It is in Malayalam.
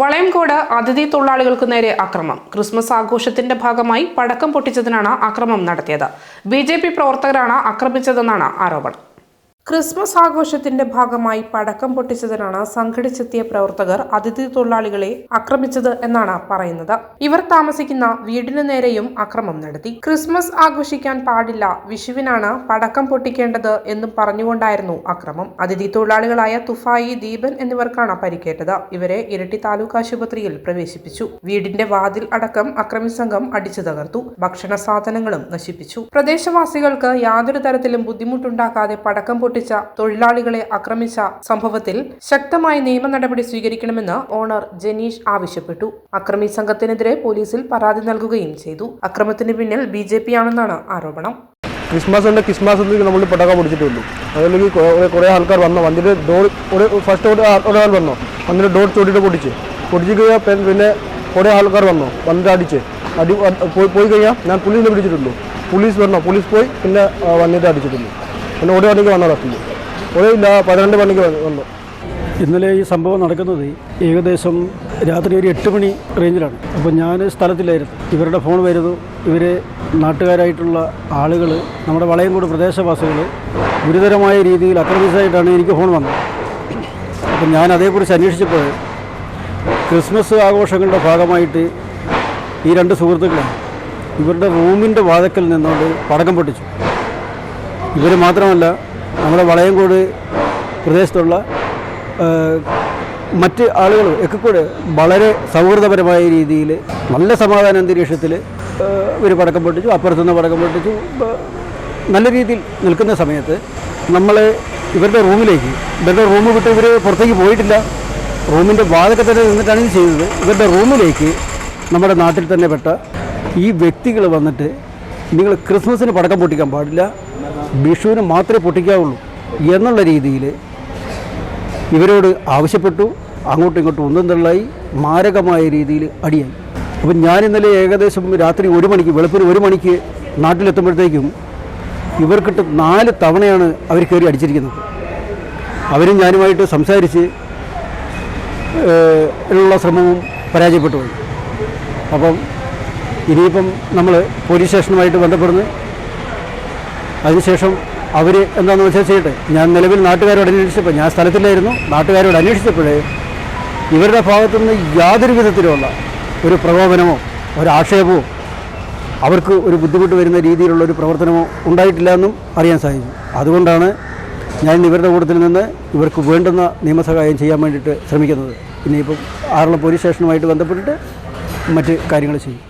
വളയംകോട് അതിഥി തൊഴിലാളികൾക്ക് നേരെ അക്രമം. ക്രിസ്മസ് ആഘോഷത്തിന്റെ ഭാഗമായി പടക്കം പൊട്ടിച്ചതിനാണ് അക്രമം നടത്തിയത്. ബി പ്രവർത്തകരാണ് ആക്രമിച്ചതെന്നാണ് ആരോപണം. ക്രിസ്മസ് ആഘോഷത്തിന്റെ ഭാഗമായി പടക്കം പൊട്ടിച്ചതിനാണ് സംഘടിച്ചെത്തിയ പ്രവർത്തകർ അതിഥി തൊഴിലാളികളെ ആക്രമിച്ചത് എന്നാണ് പറയുന്നത്. ഇവർ താമസിക്കുന്ന വീടിനു നേരെയും അക്രമം നടത്തി. ക്രിസ്മസ് ആഘോഷിക്കാൻ പാടില്ല വിഷുവിനാണ് പടക്കം പൊട്ടിക്കേണ്ടത് എന്നും പറഞ്ഞുകൊണ്ടായിരുന്നു അക്രമം. അതിഥി തൊഴിലാളികളായ തുഫായി ദീപൻ എന്നിവർക്കാണ് പരിക്കേറ്റത്. ഇവരെ ഇരട്ടി താലൂക്ക് ആശുപത്രിയിൽ പ്രവേശിപ്പിച്ചു. വീടിന്റെ വാതിൽ അടക്കം അക്രമി സംഘം അടിച്ചു തകർത്തു. ഭക്ഷണ സാധനങ്ങളും നശിപ്പിച്ചു. പ്രദേശവാസികൾക്ക് യാതൊരു തരത്തിലും ബുദ്ധിമുട്ടുണ്ടാക്കാതെ പടക്കം പൊട്ടിച്ച തൊഴിലാളികളെ ആക്രമിച്ച സംഭവത്തിൽ ശക്തമായ നിയമ നടപടി സ്വീകരിക്കണമെന്ന് ഓണർ ജനീഷ് ആവശ്യപ്പെട്ടു. അക്രമി സംഘത്തിനെതിരെ പോലീസിൽ പരാതി നൽകുകയും ചെയ്തു. അക്രമത്തിന് പിന്നിൽ ബി ജെ പി ആണെന്നാണ് ആരോപണം. ക്രിസ്മസ് ഉണ്ട് ക്രിസ്മസ് നമ്മൾ പടക്കം പൊടിച്ചിട്ടുള്ളൂ അതിലേക്ക് കുറേ ആൾക്കാർ വന്നു? വന്നിട്ട് ഡോർ ഒരു ഫസ്റ്റ് ഒരാൾ വന്നു? വന്നിട്ട് ഡോർ ചോട്ടിട്ട് പൊടിച്ച് പൊടിച്ച് കഴിഞ്ഞാൽ പിന്നെ കുറേ ആൾക്കാർ വന്നു? വന്നിട്ട് അടിച്ച്. അടി പോയി കഴിഞ്ഞാൽ ഞാൻ പോലീസിനെ പിടിച്ചിട്ടുള്ളൂ. പോലീസ് വന്നോ? പോലീസ് പോയി പിന്നെ വന്നിട്ട് അടിച്ചിട്ടുള്ളൂ. പിന്നെ ഒരു മണിക്ക് വന്നു നടത്തുന്നു ഒരു പന്ത്രണ്ട് മണിക്ക് വന്നു- വന്നു. ഇന്നലെ ഈ സംഭവം നടക്കുന്നത് ഏകദേശം രാത്രി ഒരു എട്ട് മണി റേഞ്ചിലാണ് അപ്പോൾ ഞാൻ സ്ഥലത്തിലായിരുന്നു ഇവരുടെ ഫോൺ വരുന്നു. ഇവർ നാട്ടുകാരായിട്ടുള്ള ആളുകൾ നമ്മുടെ വളയംകൂട് പ്രദേശവാസികൾ ഗുരുതരമായ രീതിയിൽ അക്രമിച്ചതായിട്ടാണ് എനിക്ക് ഫോൺ വന്നത്. അപ്പം ഞാൻ അതേക്കുറിച്ച് അന്വേഷിച്ചപ്പോൾ ക്രിസ്മസ് ആഘോഷങ്ങളുടെ ഭാഗമായിട്ട് ഈ രണ്ട് സുഹൃത്തുക്കളും ഇവരുടെ റൂമിന്റെ വാതക്കൽ നിന്നുകൊണ്ട് പടക്കം പൊട്ടിച്ചു. ഇവർ മാത്രമല്ല നമ്മുടെ വളയംകോട് പ്രദേശത്തുള്ള മറ്റ് ആളുകൾ ഒക്കെ കൂടെ വളരെ സൗഹൃദപരമായ രീതിയിൽ നല്ല സമാധാന അന്തരീക്ഷത്തിൽ ഇവർ പടക്കം പൊട്ടിച്ചു അപ്പുറത്തുനിന്ന് പടക്കം പൊട്ടിച്ചു നല്ല രീതിയിൽ നിൽക്കുന്ന സമയത്ത് നമ്മൾ ഇവരുടെ റൂമിലേക്ക് ഇവരുടെ റൂം വിട്ട് ഇവർ പുറത്തേക്ക് പോയിട്ടില്ല. റൂമിന്റെ വാതൊക്കെ തന്നെ നിന്നിട്ടാണ് ചെയ്തത്. ഇവരുടെ റൂമിലേക്ക് നമ്മുടെ നാട്ടിൽ തന്നെ പെട്ട ഈ വ്യക്തികൾ വന്നിട്ട് നിങ്ങൾ ക്രിസ്മസിന് പടക്കം പൊട്ടിക്കാൻ പാടില്ല. വിഷുവിന് മാത്രമേ പൊട്ടിക്കാവുള്ളൂ എന്നുള്ള രീതിയിൽ ഇവരോട് ആവശ്യപ്പെട്ടു. അങ്ങോട്ടും ഇങ്ങോട്ടും ഒന്നും തള്ളായി. മാരകമായ രീതിയിൽ അടിയായി. അപ്പം ഞാൻ ഇന്നലെ ഏകദേശം രാത്രി ഒരു മണിക്ക് വെളുപ്പിന് ഒരു മണിക്ക് നാട്ടിലെത്തുമ്പോഴത്തേക്കും ഇവർക്കിട്ട് നാല് തവണയാണ് അവർ കയറി അടിച്ചിരിക്കുന്നത്. അവരും ഞാനുമായിട്ട് സംസാരിച്ച് ഉള്ള ശ്രമവും പരാജയപ്പെട്ടു പോയി. അപ്പം ഇനിയിപ്പം നമ്മൾ പോലീസ് സ്റ്റേഷനുമായിട്ട് ബന്ധപ്പെടുന്നു. അതിനുശേഷം അവർ എന്താണെന്ന് വെച്ചാൽ ചെയ്യട്ടെ ഞാൻ നിലവിൽ നാട്ടുകാരോട് അന്വേഷിച്ചപ്പോൾ ഞാൻ സ്ഥലത്തില്ലായിരുന്നു നാട്ടുകാരോട് അന്വേഷിച്ചപ്പോഴേ ഇവരുടെ ഭാഗത്തുനിന്ന് യാതൊരു വിധത്തിലുമുള്ള ഒരു പ്രകോപനമോ ഒരു ആക്ഷേപമോ അവർക്ക് ഒരു ബുദ്ധിമുട്ട് വരുന്ന രീതിയിലുള്ള ഒരു പ്രവർത്തനമോ ഉണ്ടായിട്ടില്ല എന്നും അറിയാൻ സാധിച്ചു. അതുകൊണ്ടാണ് ഞാൻ ഇവരുടെ കൂട്ടത്തിൽ നിന്ന് ഇവർക്ക് വേണ്ടുന്ന നിയമസഹായം ചെയ്യാൻ വേണ്ടിയിട്ട് ശ്രമിക്കുന്നത്. ഇനിയിപ്പം ആറളം പോലീസ് സ്റ്റേഷനുമായിട്ട് ബന്ധപ്പെട്ടിട്ട് മറ്റ് കാര്യങ്ങൾ ചെയ്യും.